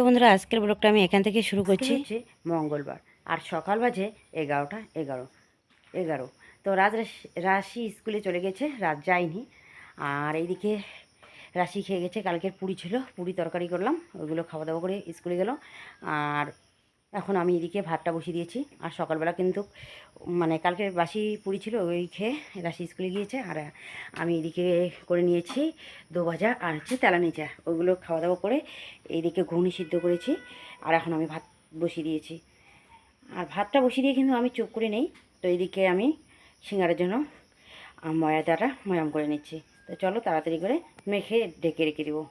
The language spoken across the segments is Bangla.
তো বন্ধুরা আজকের ব্লগটা আমি এখান থেকে শুরু করছি। হচ্ছে মঙ্গলবার আর সকাল বাজে এগারোটা এগারো এগারো। তো রাজ রাশি- রাশি স্কুলে চলে গেছে রাত যায়নি। আর এইদিকে রাশি খেয়ে গেছে কালকের পুরি ছিল পুরি তরকারি করলাম ওইগুলো খাওয়া দাওয়া করে স্কুলে গেল। আর এখন আমি এদিকে ভাতটা বসিয়ে দিয়েছি। আর সকালবেলা কিন্তু মানে কালকে বাসি পুরি ছিল, ওই খেয়ে রাশি স্কুলে গিয়েছে। আর আমি এদিকে করে নিয়েছি দো ভাজা আর হচ্ছে তেলা নিচা ওগুলো খাওয়া দাওয়া করে এইদিকে ঘুগনি সিদ্ধ করেছি। আর এখন আমি ভাত বসিয়ে দিয়েছি। আর ভাতটা বসিয়ে দিয়ে কিন্তু আমি চুপ করে নেই। তো এদিকে আমি সিঙ্গারের জন্য ময়দাটা ময়াম করে নিচ্ছি। তো চলো তাড়াতাড়ি করে মেখে ডেকে রেখে দেবো।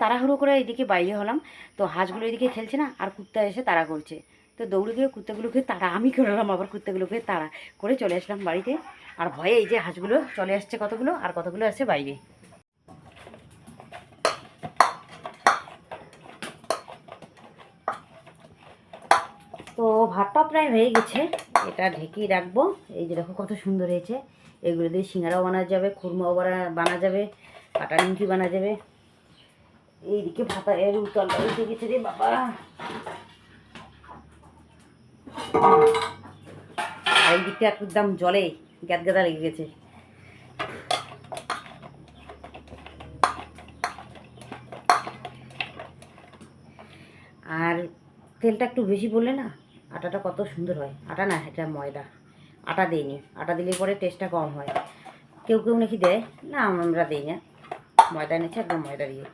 তাড়াহুড়ো করে এদিকে বাইরে হলাম। তো হাঁসগুলো এদিকে খেলছে না, আর কুত্তা এসে তাড়া করছে। তো দৌড়ে গিয়ে কুত্তাগুলোকে তাড়া, আমি করলাম আবার কুত্তাগুলোকে তাড়া করে চলে আসলাম বাড়িতে। আর ভয়ে এই যে হাঁসগুলো চলে আসছে কতগুলো, আর কতগুলো আছে বাইরে। তো ভাতটা প্রায় হয়ে গেছে, এটা ঢেকেই রাখব। এই যে দেখো কত সুন্দর হয়েছে। এগুলো দিয়ে সিঙ্গারাও বানা যাবে, খুরমাও বানা বানা যাবে কাটা নিমকি বানা যাবে। এইদিকে ভাতা এর উতলটা উঠে গেছে রে বাবা। আর একদম জলে, গ্যাদ গ্যাদা লেগে গেছে। আর তেলটা একটু বেশি বললে না, আটাটা কত সুন্দর হয়। আটা না, এটা ময়দা। আটা দিইনি। আটা দিলে পরে টেস্টটা কম হয়। কেউ কেউ নাকি দেয়, না আমরা দিই না। ময়দা এনেছে, একদম ময়দা দিয়ে।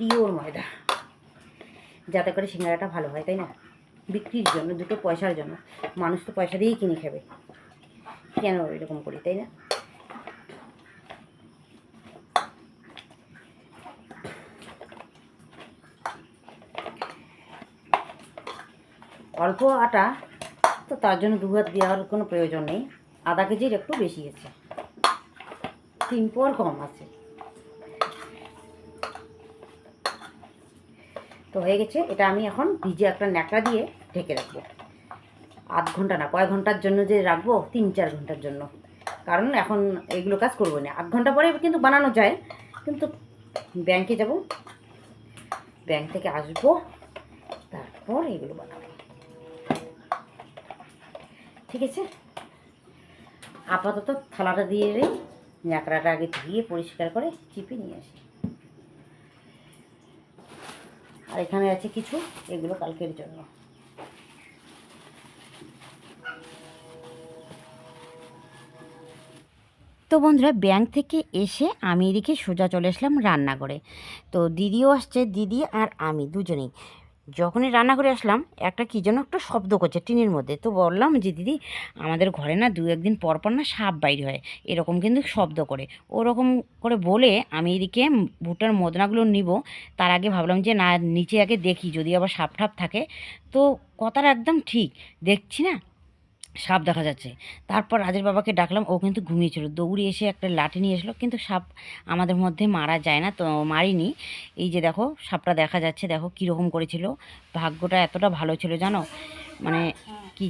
পিওর ময়দা। যাতে করে সিঙ্গারাটা ভালো হয়, তাই না? বিক্রির জন্য, দুটো পয়সার জন্য। মানুষ তো পয়সা দিয়েই কিনে খাবে। কেন এরকম করি, তাই না? অল্প আটা, তো তার জন্য দু হাত দেওয়ার কোনো প্রয়োজন নেই। আধা কেজির একটু বেশি গেছে তিন পর কম আছে। তো হয়ে গেছে, এটা আমি এখন ভিজে একটা ন্যাকড়া দিয়ে ঢেকে রাখব। আধ ঘণ্টা না কয় ঘণ্টার জন্য যে রাখব, তিন চার ঘণ্টার জন্য। কারণ এখন এগুলো কাজ করব না। আধ ঘণ্টা পরে কিন্তু বানানো যায়, কিন্তু ব্যাংকে যাব। ব্যাংক থেকে আসব, তারপর এগুলো বানাবো। ঠিক আছে? আপাতত থালাটা দিয়ে রে, ন্যাকড়াটা আগে ধুয়ে পরিষ্কার করে চিপে নিয়ে আসি। আর এখানে আছে কিছু, এগুলো কালকের জন্য। তো বন্ধুরা, ব্যাংক থেকে এসে আমি এদিকে সোজা চলে আসলাম রান্নাঘরে। তো দিদিও আসছে, দিদি আর আমি দুজনেই। যখনই রান্না করে আসলাম, একটা কী যেন একটা শব্দ করছে টিনের মধ্যে। তো বললাম যে দিদি, আমাদের ঘরে না দু একদিন পর পর না সাপ বাইর হয়। এরকম কিন্তু শব্দ করে। ওরকম করে বলে আমি এদিকে ভুট্টার মদনাগুলো নিব। তার আগে ভাবলাম যে, না, নিচে আগে দেখি, যদি আবার সাপ ঠাপ থাকে। তো কথাটা একদম ঠিক। দেখছি না সাপ দেখা যাচ্ছে। তারপর রাজের বাবাকে ডাকলাম, ও কিন্তু ঘুমিয়েছিল। দৌড়ে এসে একটা লাঠি নিয়ে এসলো, কিন্তু সাপ আমাদের মধ্যে মারা যায় না, তো মারিনি। এই যে দেখো, সাপটা দেখা যাচ্ছে, দেখো কীরকম করেছিল। ভাগ্যটা এতটা ভালো ছিল, জানো? মানে কি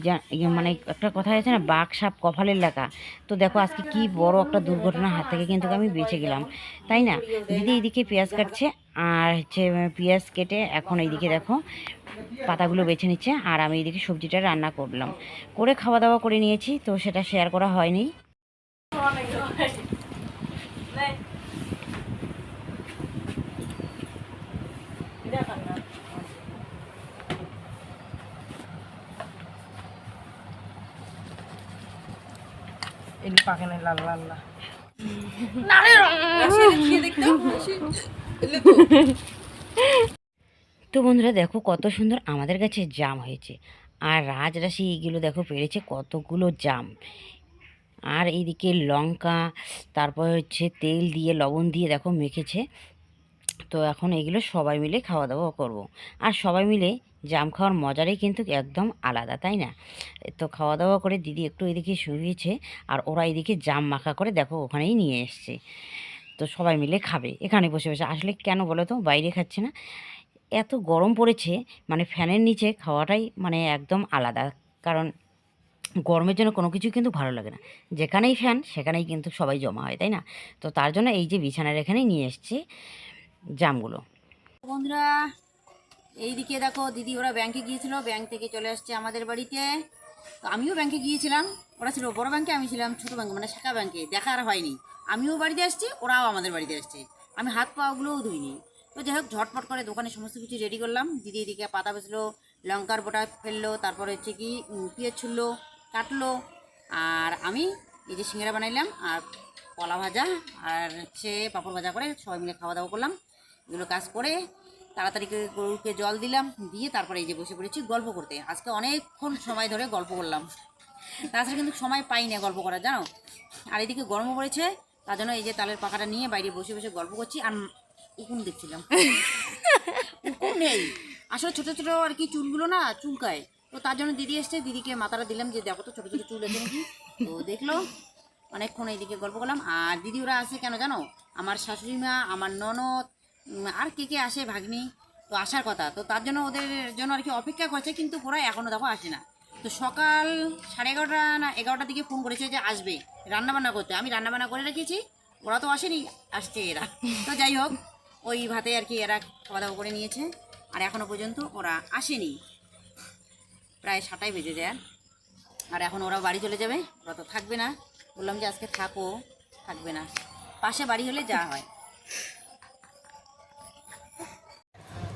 মানে একটা কথা আছে না, বাঘ সাপ কপালের লেখা তো দেখো, আজকে কি বড় একটা দুর্ঘটনার হাত থেকে কিন্তু আমি বেঁচে গেলাম। তাই না? দিদি এইদিকে পেঁয়াজ কাটছে, আর হচ্ছে পেঁয়াজ কেটে এখন এইদিকে দেখো, পাতাগুলো বেছে নিচ্ছে, আর আমি এইদিকে সবজিটা রান্না করলাম। করে খাওয়া দাওয়া করে নিয়েছি, তো সেটা শেয়ার করা হয়নি। পাকে লাল লাল তো বন্ধুরা দেখো কত সুন্দর আমাদের কাছে জাম হয়েছে। আর রাজরাশি এইগুলো দেখো পেরেছে কতগুলো জাম। আর এইদিকে লঙ্কা তারপর হচ্ছে তেল দিয়ে লবণ দিয়ে দেখো মেখেছে। তো এখন এগুলো সবাই মিলে খাওয়া দাওয়া করব। আর সবাই মিলে জাম খাওয়ার মজারই কিন্তু একদম আলাদা, তাই না? তো খাওয়া দাওয়া করে দিদি একটু এদিকে শুয়েছে আর ওরা এদিকে জাম মাখা করে দেখো ওখানেই নিয়ে এসছে। তো সবাই মিলে খাবে, এখানে বসে বসে। আসলে কেন বলো তো? বাইরে খাচ্ছে না। এত গরম পড়েছে মানে ফ্যানের নিচে খাওয়াটাই মানে একদম আলাদা। কারণ গরমের জন্য কোনো কিছু কিন্তু ভালো লাগে না। যেখানেই ফ্যান, সেখানেই কিন্তু সবাই জমা হয়, তাই না? তো তার জন্য এই যে বিছানার এখানেই নিয়ে এসছি জামগুলো। বন্ধুরা এইদিকে দেখো, দিদি ওরা ব্যাংকে গিয়েছিল ব্যাংক থেকে চলে আসছে আমাদের বাড়িতে। তো আমিও ব্যাংকে গিয়েছিলাম। ওরা ছিল বড় ব্যাংকে আমি ছিলাম ছোটো ব্যাংকে মানে শাখা ব্যাংকে দেখা আর হয়নি। আমিও বাড়িতে আসছি, ওরাও আমাদের বাড়িতে আসছে। আমি হাত পাগুলোও ধুইনি। তো যাই হোক, ঝটপট করে দোকানে সমস্ত কিছু রেডি করলাম। দিদি এদিকে পাতা বেসলো লঙ্কার বোটা ফেলল, তারপরে হচ্ছে কি পেঁয়াজ ছুললো, কাটলো। আর আমি এই যে সিঙ্গারা বানাইলাম, আর কলা ভাজা, আর হচ্ছে পাঁপড় ভাজা করে সবাই মিলে খাওয়া দাওয়া করলাম। এগুলো কাজ করে তাড়াতাড়ি গরুকে জল দিলাম, দিয়ে তারপরে এই যে বসে পড়েছি গল্প করতে। আজকে অনেকক্ষণ সময় ধরে গল্প করলাম। তাছাড়া কিন্তু সময় পাই না গল্প করার, জানো? আর এদিকে গরমও পড়েছে, তার জন্য এই যে তালের পাখাটা নিয়ে বাইরে বসে বসে গল্প করছি, আর উকুন দেখছিলাম। উকুন নেই। আসলে ছোটো ছোটো আর কি চুলগুলো না চুলকায়। তো তার জন্য দিদি এসছে, দিদিকে মাথাটা দিলাম যে দেখো তো ছোটো ছোটো চুল আছে নাকি। তো দেখল, অনেকক্ষণ এইদিকে গল্প করলাম। আর দিদি ওরা আসে কেন জানো? আমার শাশুড়ি মা, আমার ননদ আর কে কে আসে ভাগ্নি? তো আসার কথা। তো তার জন্য ওদের জন্য আর কি অপেক্ষা করছে, কিন্তু ওরা এখনও দেখো আসে না। তো সকাল সাড়ে এগারোটা না এগারোটার দিকে ফোন করেছে যে আসবে, রান্নাবান্না করতে। আমি রান্নাবান্না করে রেখেছি, ওরা তো আসেনি, আসছে এরা। তো যাই হোক, ওই ভাতে আর কি এরা খাওয়া দাওয়া করে নিয়েছে, আর এখনও পর্যন্ত ওরা আসেনি। প্রায় সাতাই বেজে যায়। আর এখন ওরা বাড়ি চলে যাবে, ওরা তো থাকবে না। বললাম যে আজকে থাকো, থাকবে না। পাশে বাড়ি হলে যা হয়।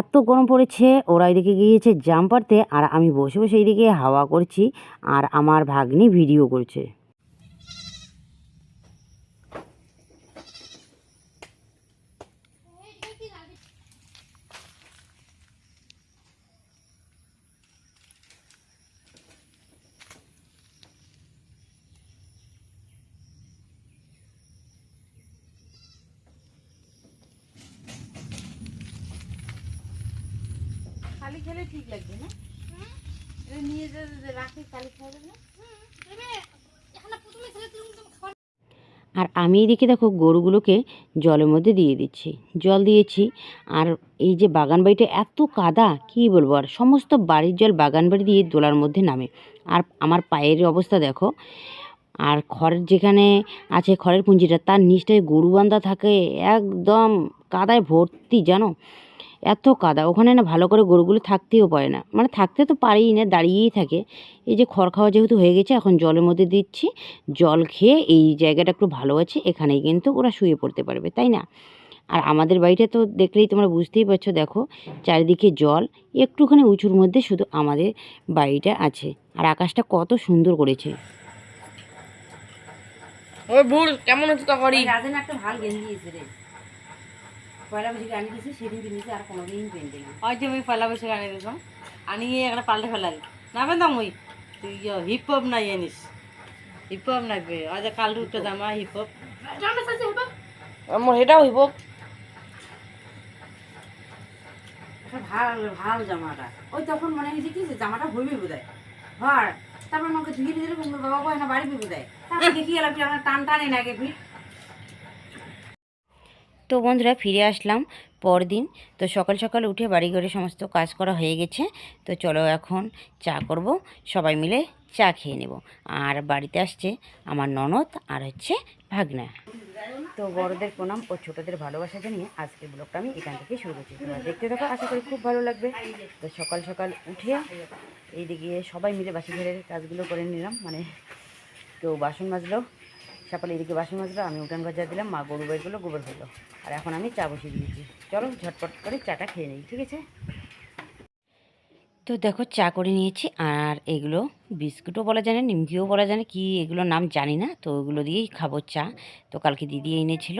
এত গরম পড়েছে, ওরা এদিকে গিয়েছে জাম্পারতে আর আমি বসে বসে এদিকে হাওয়া করছি, আর আমার ভাগ্নি ভিডিও করছে। খালি খেলে ঠিক লাগবে না? আর আমি এদিকে দেখো গরুগুলোকে জলের মধ্যে দিয়ে দিচ্ছি। জল দিয়েছি। আর এই যে বাগান বাড়িটা এত কাদা, কী বলব? আর সমস্ত বাড়ির জল বাগান বাড়ি দিয়ে দোলার মধ্যে নামে। আর আমার পায়ের অবস্থা দেখো। আর খড়ের যেখানে আছে, খড়ের পুঞ্জিটা তার নিচটায় গরু বান্ধা থাকে, একদম কাদায় ভর্তি, জানো? এত কাদা। ওখানে না ভালো করে গরুগুলো থাকতেও পারে না। মানে থাকতে তো পারেই না দাঁড়িয়েই থাকে। এই যে খড় খাওয়া যেহেতু হয়ে গেছে এখন জলের মধ্যে দিচ্ছি। জল খেয়ে এই জায়গাটা একটু ভালো আছে এখানেই কিন্তু ওরা শুয়ে পড়তে পারবে তাই না? আর আমাদের বাড়িটা তো দেখলেই তোমরা বুঝতেই পারছ দেখো চারিদিকে জল একটুখানি উঁচুর মধ্যে শুধু আমাদের বাড়িটা আছে। আর আকাশটা কত সুন্দর করেছে। ওই বুড় কেমন হচ্ছে রাজেন একটা ভালো গেঞ্জি এসে রে। পয়লা বছর আনি দিয়েছে সেদিন কিনেছে আর কোনোদিন পেন্টে না ওই যে আমি পয়লা বৈশাখ আনি দিলাম আনিয়ে একটা পাল্টে ফেলালি। না পেতাম ওই তুই হিপ হপ নাই জানিস হিপ হপ লাগবে ওই যে কাল রুটটা জামা হিপ হপ আমার সেটাও হিপ হপ ভালো ভালো জামাটা। ওই তখন মনে হয়েছে কি যে জামাটা হইবে বোধ হয় হয় তারপর আমাকে ধুয়ে দিলে বলল বাবা কয় না বাড়ি বোধ হয় তারপর দেখি এলাম আমার টান টানে না তো বন্ধুরা ফিরে আসলাম পরদিন। তো সকাল সকাল উঠে বাড়ি ঘরে সমস্ত কাজ করা হয়ে গেছে। তো চলো এখন চা করব, সবাই মিলে চা খেয়ে নেব। আর বাড়িতে আসছে আমার ননদ আর হচ্ছে ভাগনা। তো বড়দের প্রণাম ও ছোটদের ভালোবাসা জানিয়ে আজকের ব্লগটা আমি এখান থেকে শুরু করছি। দেখতে থাকো, আশা করি খুব ভালো লাগবে। তো সকাল সকাল উঠে এইদিকে সবাই মিলে বাসি ঘরের কাজগুলো করে নিলাম। মানে কেউ বাসন মাজলো সকালে এদিকে বাসন মাছটা আমি উঠান ভাজা দিলাম, মা গরু বাইরগুলো গোবর হলো আর এখন আমি চা বসিয়ে দিয়েছি। চলো ঝটপট করে চাটা খেয়ে নিই, ঠিক আছে? তো দেখো, চা করে নিয়েছি, আর এগুলো বিস্কুটও বলা যায় না নিমকিও বলা যায় না কি এগুলো নাম জানি না, তো ওগুলো দিয়েই খাব চা। তো কালকে দিদি এনেছিল,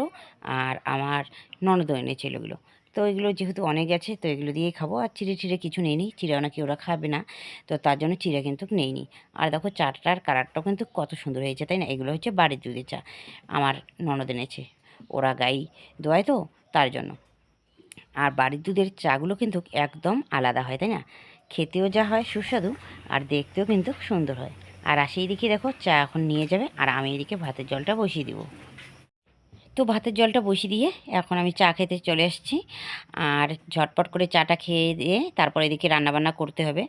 আর আমার ননদও এনেছিল এগুলো। তো এগুলো যেহেতু অনেক আছে, তো এগুলো দিয়েই খাব। আর চিড়ে চিড়ে কিছু নেই নি, চিড়ে নাকি ওরা খাবে না, তো তার জন্য চিড়ে কিন্তু নেই নি। আর দেখো চাটার কালারটাও কিন্তু কত সুন্দর হয়েছে, তাই না? এগুলো হচ্ছে বাড়ির দুধের চা, আমার ননদ এনেছে। ওরা গাই দোয়ায় তো, তার জন্য। আর বাড়ির দুধের চাগুলো কিন্তু একদম আলাদা হয়, তাই না? খেতেও যা হয় সুস্বাদু, আর দেখতেও কিন্তু সুন্দর হয়। আর আসি এদিকে দেখো, চা এখন নিয়ে যাবে, আর আমি এদিকে ভাতের জলটা বসিয়ে দিব। তো ভাতের জলটা বসিয়ে দিয়ে এখন আমি চা খেতে চলে এসেছি আর ঝটপট করে চাটা খেয়ে দিয়ে তারপর এদিকে রান্নাবান্না করতে হবে।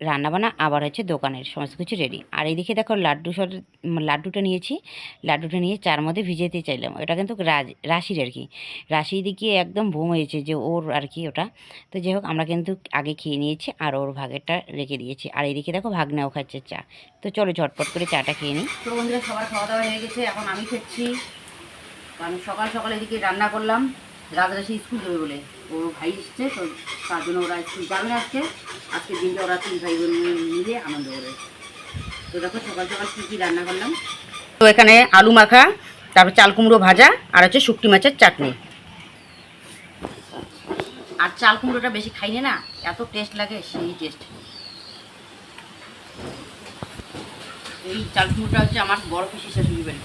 রান্নাবান্না আবার হচ্ছে দোকানের, সমস্ত কিছু রেডি আর এইদিকে দেখো লাড্ডু লাড্ডুটা নিয়েছি। লাড্ডুটা নিয়ে চার মধ্যে ভিজেতে চাইলাম। ওটা কিন্তু রাজ, রাশির আর কি। রাশি দিকে একদম ভুম হয়েছে যে ওর আর কি ওটা। তো যাই হোক, আমরা কিন্তু আগে খেয়ে নিয়েছি আর ওর ভাগেরটা রেখে দিয়েছি। আর এইদিকে দেখো ভাগনাও খাচ্ছে চা। তো চলো ঝটপট করে চাটা খেয়ে নিই। তো বন্ধুরা, সবার খাওয়া দাওয়া হয়ে গেছে। এখন আমি খেচ্ছি। কারণ সকাল সকাল এদিকে রান্না করলাম, রাজরাশি স্কুল যাবে বলে। ওর ভাই এসছে, তো তার জন্য ওরা স্কুল যাবে আজকে। আজকে দিনটা ওরা তিন ভাই বোন মিলে আনন্দ করে। তো দেখো, সকাল সকাল কী কী রান্না করলাম। তো এখানে আলু মাখা, তারপর চাল কুমড়ো ভাজা, আর হচ্ছে শুকটি মাছের চাটনি। আর চাল কুমড়োটা বেশি খাইনি না, এত টেস্ট লাগে, সেই টেস্ট এই চাল কুমড়োটা হচ্ছে আমার বড় পিসি শাশুড়ি বাড়ি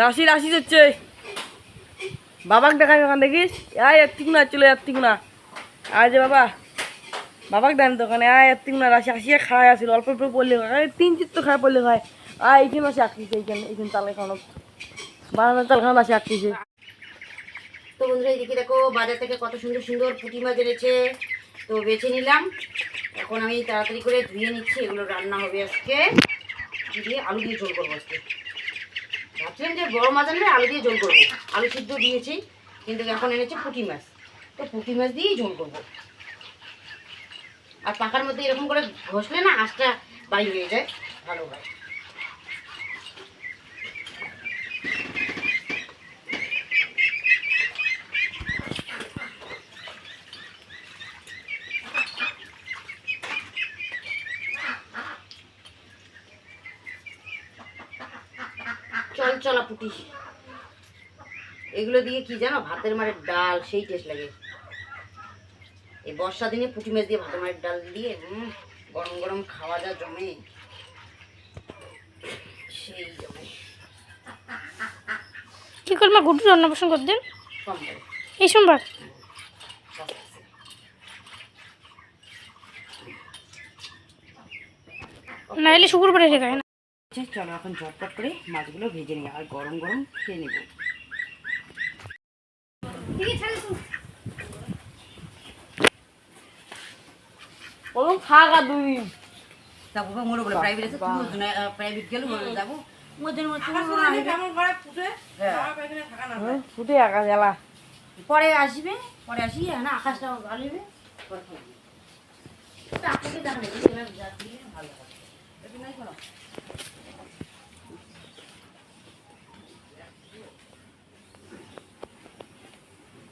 রাশি রাশি যাচ্ছে। বাবাকে দেখাই ওখান দেখিস আয় এত্তিক না চলে এত্তিক না আয় যে বাবা, বাবাকে দেন ওখানে। আয় এত্তিক না রাশি আসিয়ে খায় আসিল অল্প অল্প পড়লে আয় তিন চিত্ত খায় পড়লে খায় আয় এইখানে আসে আঁকিছে এইখানে এইখানে তালে খাওয়ানো। বানানো তাল খাওয়ানো আসে আঁকিছে তো বন্ধুরা, এদিকে দেখো, বাজার থেকে কত সুন্দর সুন্দর পুঁটি মাছ এনেছে। তো বেছে নিলাম। এখন আমি তাড়াতাড়ি করে ধুয়ে নিচ্ছি, এগুলো রান্না হবে আজকে। দিয়ে আলু দিয়ে ঝোল করব আজকে। ভাবছিলাম যে বড় মাছ আনলে আলু দিয়ে ঝোল করব। আলু সিদ্ধ দিয়েছি, কিন্তু এখন এনেছে পুঁটি মাছ। তো পুঁটি মাছ দিয়েই ঝোল করব। আর পাকার মধ্যে এরকম করে ঘষলে না আঁচটা বাড়ি হয়ে যায়, ভালো হয়। চল চলা পুটি এগুলো দিয়ে কি জানো? ভাতের মারের ডাল সেই টেস্ট লাগে। এই বর্ষা দিনে পুঁটি মাছ দিয়ে ভাতের মারের ডাল দিয়ে গরম গরম খাওয়া যা জমে। সেই জমে। কি করব গুড্ডু অন্নপ্রাশন করতেন এই সোমবার? না এলে শুক্রবারে আচ্ছা, চলো এখন ঝটপট করে মাছগুলো ভেজে নিই আর গরম গরম খেয়ে নেব। ওরকম দুই তারপর বলে প্রাইভেট আছে তুমি প্রাইভেট গেলে যাব। মধ্যে মধ্যে হ্যাঁ। ফুটে আকাশ জ্বালা। পরে আসবে পরে আসি না আকাশটা হবে। দেখা ভালো হবে।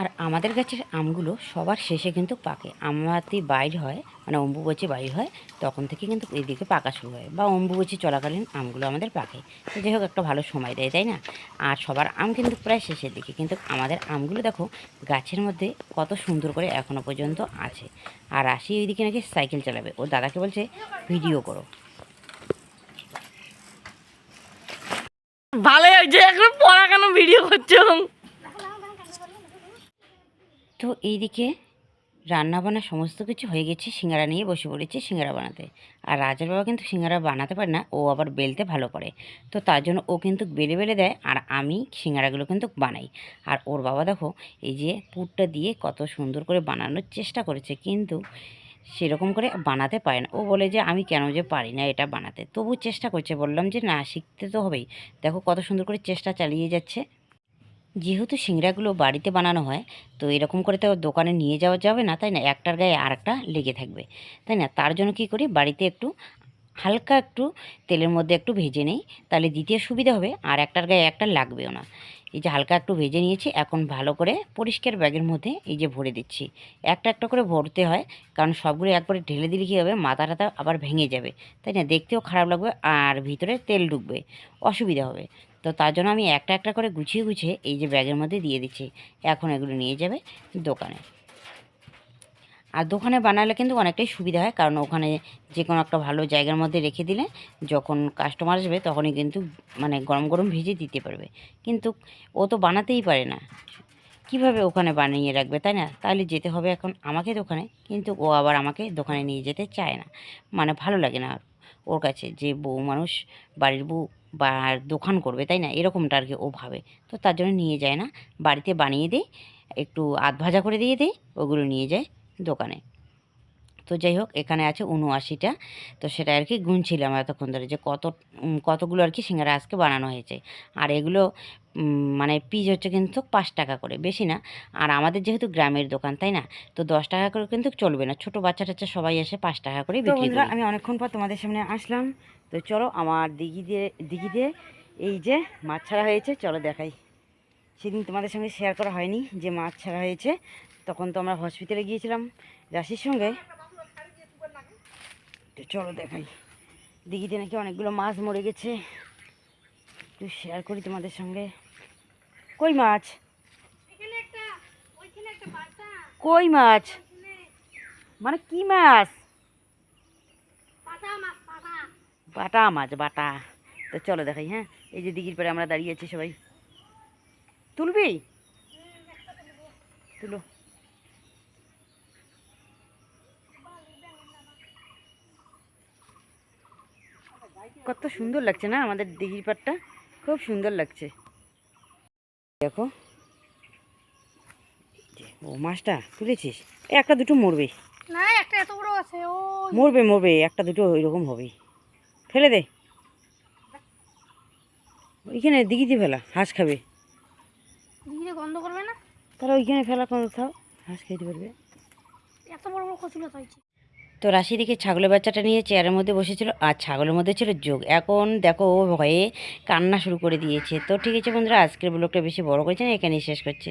আর আমাদের গাছের আমগুলো সবার শেষে কিন্তু পাকে। আমাতি বাইর হয় মানে অম্বুবচি বাইর হয়, তখন থেকে কিন্তু এদিকে পাকা শুরু হয় বা অম্বু অম্বুবচি চলাকালীন আমগুলো আমাদের পাকে। তো যাই হোক, একটা ভালো সময় দেয়, তাই না? আর সবার আম কিন্তু প্রায় শেষের দিকে, কিন্তু আমাদের আমগুলো দেখো গাছের মধ্যে কত সুন্দর করে এখনও পর্যন্ত আছে। আর আসি ওইদিকে নাকি সাইকেল চালাবে। ওর দাদাকে বলছে, ভিডিও করো। ভালো হয়েছে, এখন পড়া কেন ভিডিও করছ তো এইদিকে রান্নাবান্না সমস্ত কিছু হয়ে গেছে, সিঙ্গারা নিয়ে বসে পড়েছি সিঙ্গারা বানাতে। আর রাজার বাবা কিন্তু সিঙ্গারা বানাতে পারে না, ও আবার বেলতে ভালো পারে তো তার জন্য ও কিন্তু বেলে বেলে দেয় আর আমি সিঙ্গারাগুলো কিন্তু বানাই। আর ওর বাবা দেখো, এই যে পুরটা দিয়ে কত সুন্দর করে বানানোর চেষ্টা করেছে, কিন্তু সেরকম করে বানাতে পারে না। ও বলে যে, আমি কেন যে পারি না এটা বানাতে? তবু চেষ্টা করছে, বললাম যে, না, শিখতে তো হবেই। দেখো কত সুন্দর করে চেষ্টা চালিয়ে যাচ্ছে। যেহেতু সিংড়াগুলো বাড়িতে বানানো হয়, তো এরকম করে তো দোকানে নিয়ে যাওয়া যাবে না, তাই না? একটার গায়ে আর একটা লেগে থাকবে, তাই না? তার জন্য কি করি? বাড়িতে একটু হালকা একটু তেলের মধ্যে একটু ভেজে নেই, তাহলে দিতে সুবিধা হবে, আর একটার গায়ে একটা লাগবেও না। এই যে হালকা একটু ভেজে নিয়েছি, এখন ভালো করে পরিষ্কার ব্যাগের মধ্যে এই যে ভরে দিচ্ছি। একটা একটা করে ভরতে হয়, কারণ সবগুলো একবারে ঢেলে দিলে কী হবে? মাথা টাথা আবার ভেঙে যাবে, তাই না? দেখতেও খারাপ লাগবে, আর ভিতরে তেল ঢুকবে, অসুবিধা হবে। তো তার জন্য আমি একটা একটা করে গুছিয়ে গুছিয়ে এই যে ব্যাগের মধ্যে দিয়ে দিচ্ছি। এখন এগুলো নিয়ে যাবে দোকানে। আর দোকানে বানালে কিন্তু অনেকটাই সুবিধা হয়, কারণ ওখানে যে কোনো একটা ভালো জায়গার মধ্যে রেখে দিলে যখন কাস্টমার আসবে তখনই কিন্তু মানে গরম গরম ভেজে দিতে পারবে। কিন্তু ও তো বানাতেই পারে না। কীভাবে ওখানে বানিয়ে রাখবে, তাই না? তাহলে যেতে হবে এখন আমাকে দোকানে, কিন্তু ও আবার আমাকে দোকানে নিয়ে যেতে চায় না। মানে ভালো লাগে না আর। ওর কাছে যে বউ মানুষ বাড়ির বউ বা দোকান করবে, তাই না? এরকমটা আর কি ও ভাবে। তো তার জন্য নিয়ে যায় না। বাড়িতে বানিয়ে দেয়, একটু আধ ভাজা করে দিয়ে দেয়, ওগুলো নিয়ে যায় দোকানে। তো যাই হোক এখানে আছে উনআশিটা তো সেটা আর কি গুনছিলাম এতক্ষণ ধরে যে কত কতগুলো আর কি সিঙ্গারা আজকে বানানো হয়েছে। আর এগুলো মানে পিস হচ্ছে কিন্তু পাঁচ টাকা করে বেশি না। আর আমাদের যেহেতু গ্রামের দোকান তাই না? তো দশ টাকা করে কিন্তু চলবে না। ছোটো বাচ্চা টাচ্চা সবাই এসে পাঁচ টাকা করে বিক্রি করে। আমি অনেকক্ষণ পর তোমাদের সামনে আসলাম। তো চলো আমার দিঘি দিয়ে দিঘি দিয়ে এই যে মাছ ছাড়া হয়েছে চলো দেখাই। সেদিন তোমাদের সঙ্গে শেয়ার করা হয়নি যে মাছ ছাড়া হয়েছে। তখন তো আমরা হসপিটালে গিয়েছিলাম। রাশির সঙ্গে তো চলো দেখাই। দিঘিতে নাকি অনেকগুলো মাছ মরে গেছে। একটু শেয়ার করি তোমাদের সঙ্গে। কই মাছ? কই মাছ? মানে কি মাছ? বাটা মাছ, বাটা। তো চলো দেখাই হ্যাঁ? এই যে দিঘির পরে আমরা দাঁড়িয়ে আছি সবাই। তুলবি? তুলো। কত সুন্দর লাগছে না আমাদের দিঘির পাড়টা? খুব সুন্দর লাগছে। দেখো। ও মাছটা তুলেছিস? একটা দুটো মরবে। না একটা এত বড় আছে ও মরবে মরবে একটা দুটো ওইরকম হবে। ফেলে দে। ওইখানে দিঘিতে ফেলা হাঁস খাবে। গন্ধ করবে না? তাহলে ওইখানে ফেলা কোনো খাও হাঁস খেতে পারবে। এত বড় বড় কচুলো তো রাশি দেখে ছাগলের বাচ্চাটা নিয়ে চেয়ারের মধ্যে বসেছিল আর ছাগলের মধ্যে ছিল যোগ। এখন দেখো ও ভয়ে কান্না শুরু করে দিয়েছে। তো ঠিক আছে বন্ধুরা, আজকের ব্লগটা বেশি বড় করেছে না, এখানেই শেষ করছে।